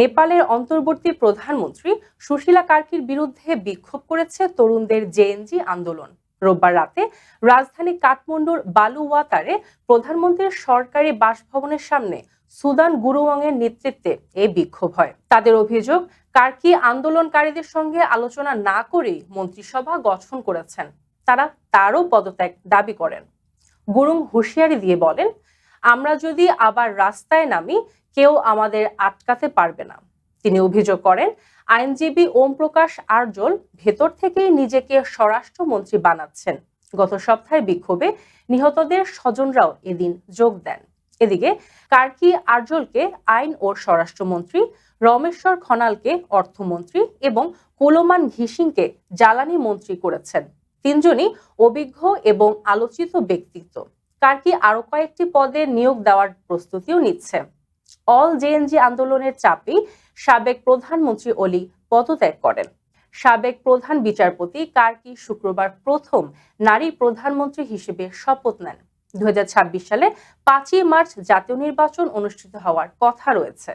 নেপালের অন্তর্বর্তী প্রধানমন্ত্রী সুশীলা কার্কির বিরুদ্ধে বিক্ষোভ করেছে তরুণদের জেএনজি আন্দোলন। রোববার রাতে রাজধানী কাঠমান্ডুর বালুওয়াতারে প্রধানমন্ত্রীর সরকারি বাসভবনের সামনে সুদান গুরুওয়াং এর নেতৃত্বে এই বিক্ষোভ হয়। তাদের অভিযোগ, কার্কি আন্দোলনকারীদের সঙ্গে আলোচনা না করেই মন্ত্রিসভা গঠন করেছেন। তারা তারও পদত্যাগ দাবি করেন। গুরুং হুঁশিয়ারি দিয়ে বলেন আমরা যদি আবার রাস্তায় নামি, কেউ আমাদের আটকাতে পারবে না। তিনি অভিযোগ করেন, আইনজীবী ওম প্রকাশ আরজল ভেতর থেকেই নিজেকে স্বরাষ্ট্রমন্ত্রী বানাচ্ছেন। গত সপ্তাহে বিক্ষোভে নিহতদের স্বজনরাও এদিন যোগ দেন। এদিকে কার্কি আরজলকে আইন ও স্বরাষ্ট্রমন্ত্রী, রমেশ্বর খনালকে অর্থমন্ত্রী এবং কুলোমান ঘিসিংকে জ্বালানি মন্ত্রী করেছেন। তিনজনই অভিজ্ঞ এবং আলোচিত ব্যক্তিত্ব। কার্কি আরও কয়েকটি পদে নিয়োগ দেওয়ার প্রস্তুতিও নিচ্ছে? অল জেএনজি আন্দোলনের চাপেই সাবেক প্রধানমন্ত্রী অলি পদত্যাগ করেন। সাবেক প্রধান বিচারপতি কার্কি শুক্রবার প্রথম নারী প্রধানমন্ত্রী হিসেবে শপথ নেন? দুই হাজার ছাব্বিশ সালে পাঁচই মার্চ জাতীয় নির্বাচন অনুষ্ঠিত হওয়ার কথা রয়েছে।